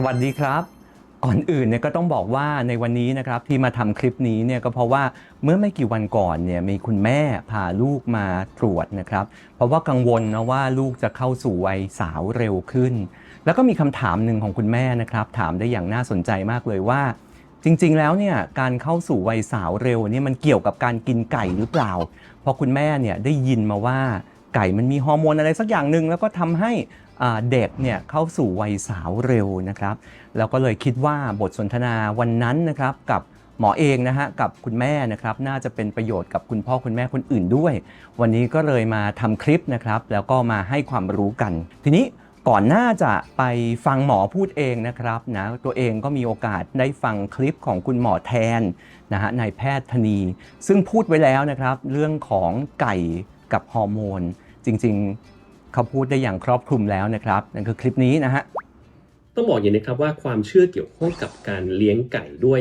สวัสดีครับก่อนอื่นเนี่ยก็ต้องบอกว่าในวันนี้นะครับที่มาทำคลิปนี้เนี่ยก็เพราะว่าเมื่อไม่กี่วันก่อนเนี่ยมีคุณแม่พาลูกมาตรวจนะครับ เพราะว่ากังวลนะว่าลูกจะเข้าสู่วัยสาวเร็วขึ้น แล้วก็มีคำถามหนึ่งของคุณแม่นะครับ ถามได้อย่างน่าสนใจมากเลยว่า จริงๆแล้วเนี่ยการเข้าสู่วัยสาวเร็วเนี่ยมันเกี่ยวกับการกินไก่หรือเปล่า เพราะคุณแม่เนี่ยได้ยินมาว่าไก่มันมีฮอร์โมนอะไรสักอย่างหนึ่งแล้วก็ทำให้ เด็กเนี่ยเข้าสู่วัยสาวเร็วนะครับ แล้วก็เลยคิดว่าบทสนทนาวันนั้นนะครับกับหมอเองนะฮะกับคุณแม่นะครับน่าจะเป็นประโยชน์กับคุณพ่อคุณแม่คนอื่นด้วย วันนี้ก็เลยมาทำคลิปนะครับ แล้วก็มาให้ความรู้กัน ทีนี้ก่อนหน้าจะไปฟังหมอพูดเองนะครับนะตัวเองก็มีโอกาสได้ฟังคลิปของคุณหมอแทนนะฮะนายแพทย์ธนี ซึ่งพูดไว้แล้วนะครับ เรื่องของไก่กับฮอร์โมน จริงๆ เขาพูดได้อย่างครอบคลุมแล้วนะครับ นั่นคือคลิปนี้นะฮะ ต้องบอกอย่างนี้นะครับว่าความเชื่อเกี่ยวข้องกับการเลี้ยงไก่ด้วย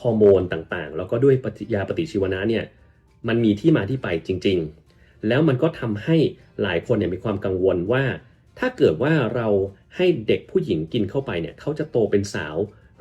ฮอร์โมนต่างๆ แล้วก็ด้วยปฏิยาปฏิชีวนะเนี่ยมันมีที่มาที่ไปจริง ๆ แล้วมันก็ทำให้หลายคนเนี่ยมีความกังวลว่า ถ้าเกิดว่าเราให้เด็กผู้หญิงกินเข้าไปเนี่ยเขาจะโตเป็นสาว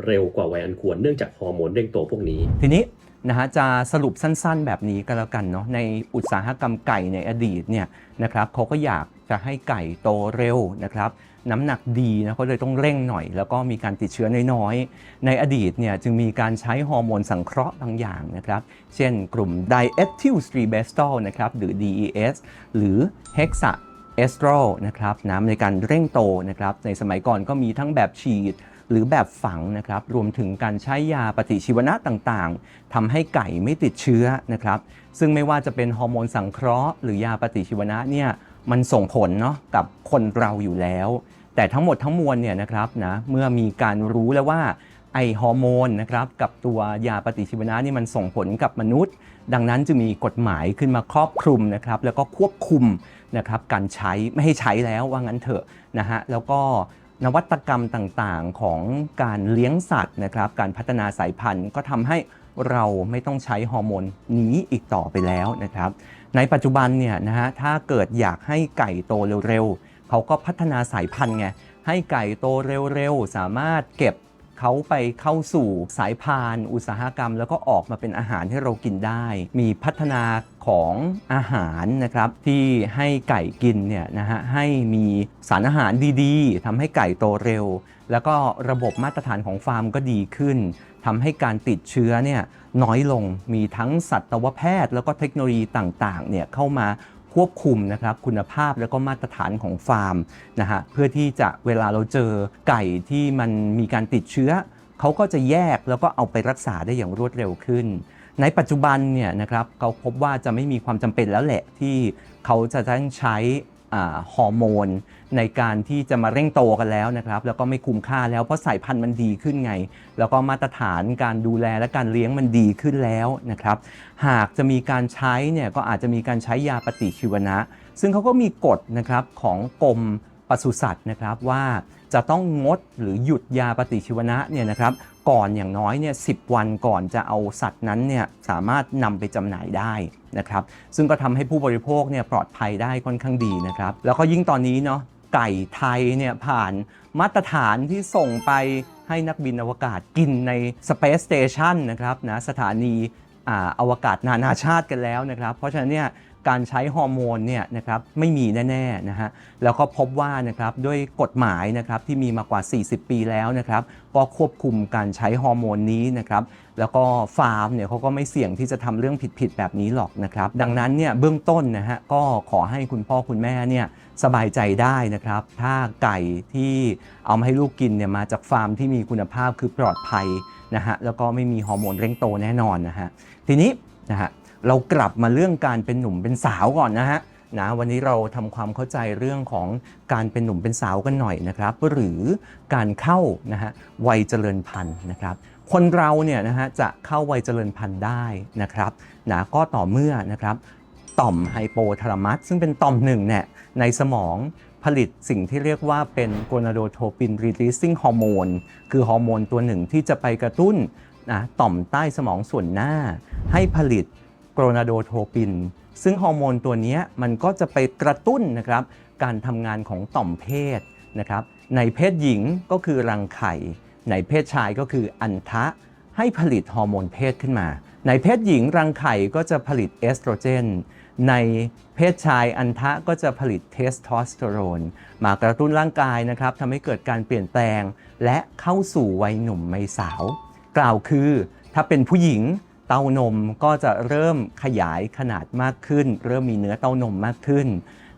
เร็วกว่าวัยอันควรเนื่องจากฮอร์โมนเร่งโตพวกนี้ ทีนี้นะฮะจะสรุปสั้นๆ แบบนี้ก็แล้วกันเนาะในอุตสาหกรรมไก่ในอดีตเนี่ยนะครับเขาก็อยาก จะให้ไก่โตเร็วนะครับน้ำหนักดีนะเขาเลยต้องเร่งหน่อย แล้วก็มีการติดเชื้อน้อยๆ ในอดีตเนี่ยจึงมีการใช้ฮอร์โมนสังเคราะห์บางอย่างนะครับ เช่นกลุ่ม diethylstrobestol นะครับหรือ DES หรือ hexa เอสโตรนะครับน้ำในการเร่งโตนะครับในสมัยก่อนก็มีทั้งแบบฉีดหรือแบบฝังนะครับรวมถึงการใช้ยาปฏิชีวนะต่างๆทำให้ไก่ไม่ติดเชื้อนะครับซึ่งไม่ว่าจะเป็นฮอร์โมนสังเคราะห์หรือยาปฏิชีวนะเนี่ย มันส่งผลเนาะกับคนเราอยู่แล้ว แต่ทั้งหมดทั้งมวลเนี่ยนะครับนะเมื่อมีการรู้แล้วว่าไอฮอร์โมนนะครับกับตัวยาปฏิชีวนะนี่มันส่งผลกับมนุษย์ ดังนั้นจึงมีกฎหมายขึ้นมาครอบคลุมนะครับแล้วก็ควบคุมนะครับการใช้ไม่ให้ใช้แล้วว่างั้นเถอะนะฮะแล้วก็นวัตกรรมต่างๆของการเลี้ยงสัตว์นะครับการพัฒนาสายพันธุ์ก็ทำให้ เราไม่ต้องใช้ฮอร์โมนนี้อีกต่อไปแล้วนะครับ ในปัจจุบันเนี่ยนะฮะถ้าเกิดอยากให้ไก่โตเร็วๆเขาก็พัฒนาสายพันธุ์ไงให้ไก่โตเร็วๆ สามารถเก็บ เขาไปเข้าสู่สายพานอุตสาหกรรม แล้วก็ออกมาเป็นอาหารให้เรากินได้ มีพัฒนาของอาหารนะครับที่ให้ไก่กินเนี่ยนะฮะให้มีสารอาหารดีๆทำให้ไก่โตเร็ว แล้วก็ระบบมาตรฐานของฟาร์มก็ดีขึ้นทำให้การติดเชื้อเนี่ยน้อยลงมีทั้งสัตวแพทย์ แล้วก็เทคโนโลยีต่างๆเนี่ยเข้ามา ควบคุมนะครับคุณภาพแล้วก็มาตรฐานของฟาร์มนะฮะเพื่อที่จะเวลาเราเจอไก่ที่มันมีการติดเชื้อเขาก็จะแยกแล้วก็เอาไปรักษาได้อย่างรวดเร็วขึ้น ในปัจจุบันเนี่ยนะครับเขาพบว่าจะไม่มีความจำเป็นแล้วแหละที่เขาจะต้องใช้ ฮอร์โมน ในการที่จะมาเร่งโตกันแล้วนะครับ แล้วก็ไม่คุ้มค่าแล้วเพราะสายพันธุ์มันดีขึ้นไง แล้วก็มาตรฐานการดูแลและการเลี้ยงมันดีขึ้นแล้วนะครับ หากจะมีการใช้เนี่ยก็อาจจะมีการใช้ยาปฏิชีวนะ ซึ่งเขาก็มีกฎนะครับของกรมปศุสัตว์นะครับว่าจะต้องงดหรือหยุดยาปฏิชีวนะเนี่ยนะครับ ก่อนอย่างน้อยเนี่ยสิวันก่อนจะเอาสัตว์นั้นเนี่ยสามารถนำไปจำหน่ายได้นะครับ ซึ่งก็ทำให้ผู้บริโภคเนี่ยปลอดภัยได้ค่อนข้างดีนะครับ แล้วก็ยิ่งตอนนี้เนาะไก่ไทยเนี่ยผ่านมาตรฐานที่ส่งไปให้นักบินอวกาศกินใน Space Station นะครับนะสถานีอ่าอวกาศนานาชาติกันแล้วนะครับ เพราะฉะนั้นเนี่ย การใช้ฮอร์โมนเนี่ยนะครับไม่มีแน่ๆนะฮะแล้วก็พบว่านะครับด้วยกฎหมายนะครับที่มีมากว่า 40 ปีแล้วนะครับก็ควบคุมการใช้ฮอร์โมนนี้นะครับแล้วก็ฟาร์มเนี่ยเขาก็ไม่เสี่ยงที่จะทำเรื่องผิดๆแบบนี้หรอกนะครับดังนั้นเนี่ยเบื้องต้นนะฮะก็ขอให้คุณพ่อคุณแม่เนี่ยสบายใจได้นะครับ ถ้าไก่ที่เอามาให้ลูกกินเนี่ยมาจากฟาร์มที่มีคุณภาพคือปลอดภัยนะฮะแล้วก็ไม่มีฮอร์โมนเร่งโตแน่นอนนะฮะทีนี้นะฮะ เรากลับมาเรื่องการเป็นหนุ่มเป็นสาวก่อนนะฮะนะวันนี้เราทำความเข้าใจเรื่องของการเป็นหนุ่มเป็นสาวกันหน่อยนะครับ หรือการเข้านะฮะวัยเจริญพันธุ์นะครับ คนเราเนี่ยนะฮะจะเข้าวัยเจริญพันธุ์ได้นะครับนะก็ต่อเมื่อนะครับต่อมไฮโปทาลามัสซึ่งเป็นต่อมหนึ่งเนี่ยในสมองผลิตสิ่งที่เรียกว่าเป็นโกนาโดโทปิน releasing ฮอร์โมนคือฮอร์โมนตัวหนึ่งที่จะไปกระตุ้นนะต่อมใต้สมองส่วนหน้าให้ผลิต โกนาโดโทปิน ซึ่งฮอร์โมนตัวนี้มันก็จะไปกระตุ้นนะครับการทำงานของต่อมเพศนะครับในเพศหญิงก็คือรังไข่ ในเพศชายก็คืออันทะให้ผลิตฮอร์โมนเพศขึ้นมา ในเพศหญิงรังไข่ก็จะผลิตเอสโตรเจน ในเพศชายอันทะก็จะผลิตเทสโทสเตอโรนมากระตุ้นร่างกายนะครับทำให้เกิดการเปลี่ยนแปลง และเข้าสู่วัยหนุ่มวัยสาว กล่าวคือถ้าเป็นผู้หญิง เต้านมก็จะเริ่มขยายขนาดมากขึ้น เริ่มมีเนื้อเต้านมมากขึ้น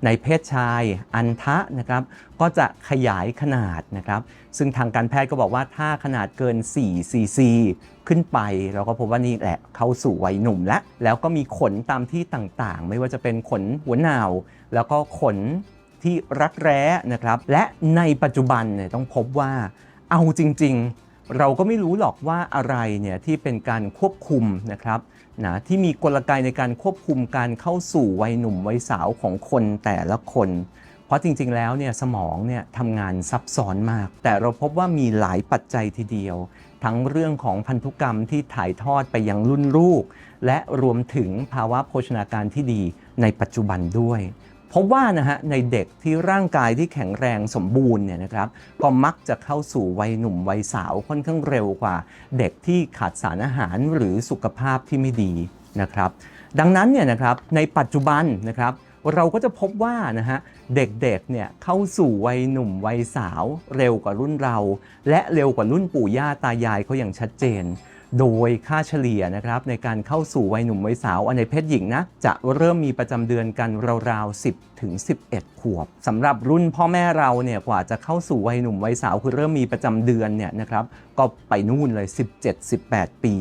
ในเพศชายอันทะนะครับก็จะขยายขนาดนะครับซึ่งทางการแพทย์ก็บอกว่าถ้าขนาดเกิน4 cc ขึ้นไป เราก็พบว่านี่แหละเข้าสู่วัยหนุ่มแล้วแล้วก็มีขนตามที่ต่างๆ ไม่ว่าจะเป็นขนหัวหนาว แล้วก็ขนที่รักแร้นะครับและในปัจจุบันเนี่ยต้องพบว่าเอาจริง ๆ เราก็ไม่รู้หรอกว่าอะไรเนี่ยที่เป็นการควบคุมนะครับนะที่มีกลไกในการควบคุมการเข้าสู่วัยหนุ่มวัยสาวของคนแต่ละคน เพราะจริงๆแล้วเนี่ยสมองเนี่ยทำงานซับซ้อนมาก แต่เราพบว่ามีหลายปัจจัยทีเดียว ทั้งเรื่องของพันธุกรรมที่ถ่ายทอดไปยังรุ่นลูก และรวมถึงภาวะโภชนาการที่ดีในปัจจุบันด้วย พบว่านะฮะในเด็กที่ร่างกายที่แข็งแรงสมบูรณ์เนี่ยนะครับก็มักจะเข้าสู่วัยหนุ่มวัยสาวค่อนข้างเร็วกว่า เด็กที่ขาดสารอาหารหรือสุขภาพที่ไม่ดีนะครับดังนั้นเนี่ยนะครับในปัจจุบันนะครับเราก็จะพบว่านะฮะเด็กๆเนี่ยเข้าสู่วัยหนุ่มวัยสาว เร็วกว่ารุ่นเรา และเร็วกว่ารุ่นปู่ย่าตายายเขาอย่างชัดเจน โดยค่าเฉลี่ยนะครับในการเข้าสู่วัยหนุ่มวัยสาวอันในเพศหญิงนะจะเริ่มมีประจำเดือนกันราวๆ 10 ถึง 11 ขวบสำหรับรุ่นพ่อแม่เราเนี่ยกว่าจะเข้าสู่วัยหนุ่มวัยสาวคือเริ่มมีประจำเดือนเนี่ยนะครับก็ไปนู่นเลย 17-18 ปี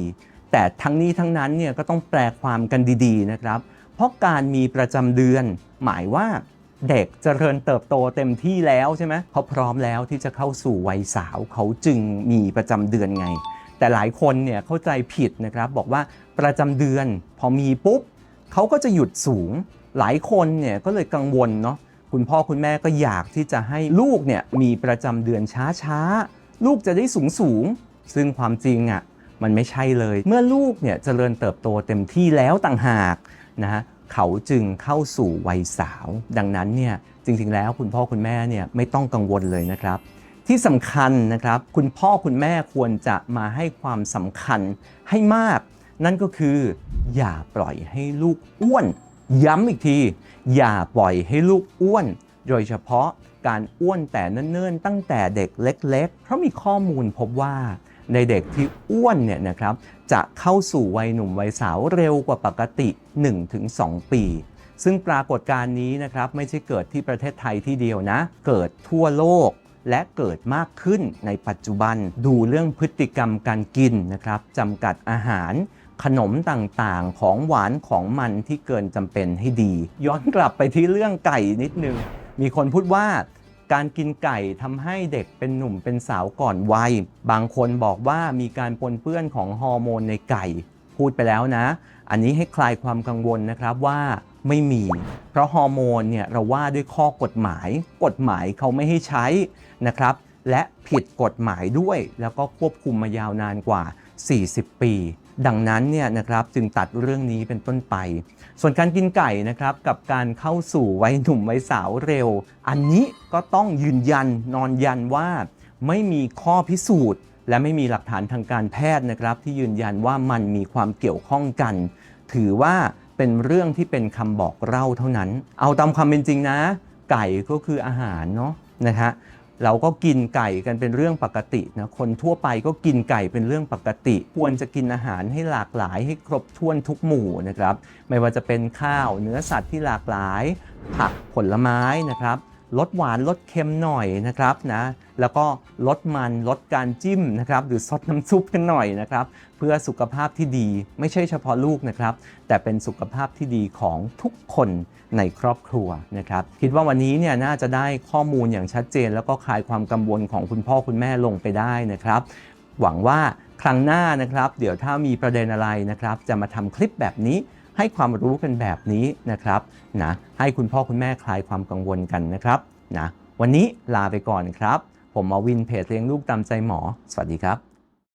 แต่ทั้งนี้ทั้งนั้นเนี่ยก็ต้องแปลความกันดีๆนะครับเพราะการมีประจำเดือน หมายว่าเด็กเจริญเติบโตเต็มที่แล้วใช่ไหมเขาพร้อมแล้วที่จะเข้าสู่วัยสาวเขาจึงมีประจำเดือนไง แต่หลายคนเนี่ยเข้าใจผิดนะครับบอกว่าประจำเดือนพอมีปุ๊บเขาก็จะหยุดสูง หลายคนเนี่ยก็เลยกังวลเนาะคุณพ่อคุณแม่ก็อยากที่จะให้ลูกเนี่ยมีประจำเดือนช้าๆ ลูกจะได้สูงสูง ซึ่งความจริงอะ่ะมันไม่ใช่เลย เมื่อลูกเนี่ยเจริญเติบโตเต็มที่แล้วต่างหากนะฮะเขาจึงเข้าสู่วัยสาว ดังนั้นเนี่ยจริงๆแล้วคุณพ่อคุณแม่เนี่ยไม่ต้องกังวลเลยนะครับ ที่สำคัญนะครับ คุณพ่อคุณแม่ควรจะมาให้ความสำคัญให้มาก นั่นก็คืออย่าปล่อยให้ลูกอ้วน ย้ำอีกที อย่าปล่อยให้ลูกอ้วน โดยเฉพาะการอ้วนแต่เนิ่นๆตั้งแต่เด็กเล็ก ๆ เพราะมีข้อมูลพบว่าในเด็กที่อ้วนเนี่ยนะครับจะเข้าสู่วัยหนุ่มวัยสาวเร็วกว่าปกติ 1-2 ปี ซึ่งปรากฏการณ์นี้นะครับไม่ใช่เกิดที่ประเทศไทยที่เดียวนะ เกิดทั่วโลก และเกิดมากขึ้นในปัจจุบัน ดูเรื่องพฤติกรรมการกินนะครับจำกัดอาหารขนมต่างๆ ของหวานของมันที่เกินจำเป็นให้ดี ย้อนกลับไปที่เรื่องไก่นิดนึง มีคนพูดว่าการกินไก่ทำให้เด็กเป็นหนุ่มเป็นสาวก่อนวัย บางคนบอกว่ามีการปนเปื้อนของฮอร์โมนในไก่ พูดไปแล้วนะ อันนี้ให้คลายความกังวลนะครับว่า ไม่มี เพราะฮอร์โมนเนี่ยเราว่าด้วยข้อกฎหมาย กฎหมายเขาไม่ให้ใช้นะครับ และผิดกฎหมายด้วย แล้วก็ควบคุมมายาวนานกว่า 40 ปี ดังนั้นเนี่ยนะครับจึงตัดเรื่องนี้เป็นต้นไป ส่วนการกินไก่นะครับกับการเข้าสู่วัยหนุ่มวัยสาวเร็ว อันนี้ก็ต้องยืนยันนอนยันว่า ไม่มีข้อพิสูจน์ และไม่มีหลักฐานทางการแพทย์นะครับ ที่ยืนยันว่ามันมีความเกี่ยวข้องกัน ถือว่า เป็นเรื่องที่เป็นคำบอกเล่าเท่านั้น เอาตามความเป็นจริงนะ ไก่ก็คืออาหารเนาะนะฮะเราก็กินไก่กันเป็นเรื่องปกตินะคนทั่วไปก็กินไก่เป็นเรื่องปกติ ควรจะกินอาหารให้หลากหลายให้ครบถ้วนทุกหมู่นะครับ ไม่ว่าจะเป็นข้าวเนื้อสัตว์ที่หลากหลาย ผักผลไม้นะครับ ลดหวานลดเค็มหน่อยนะครับนะแล้วก็ลดมันลดการจิ้มนะครับหรือซดน้ำซุปกันหน่อยนะครับ เพื่อสุขภาพที่ดีไม่ใช่เฉพาะลูกนะครับ แต่เป็นสุขภาพที่ดีของทุกคนในครอบครัวนะครับ คิดว่าวันนี้เนี่ยน่าจะได้ข้อมูลอย่างชัดเจน แล้วก็คลายความกังวลของคุณพ่อคุณแม่ลงไปได้นะครับ หวังว่าครั้งหน้านะครับ เดี๋ยวถ้ามีประเด็นอะไรนะครับ จะมาทำคลิปแบบนี้ ให้ความรู้กันแบบนี้นะครับนะให้คุณพ่อคุณแม่คลายความกังวลกันนะครับนะวันนี้ลาไปก่อนครับ ผมมาวินเพจเลี้ยงลูกตามใจหมอ สวัสดีครับ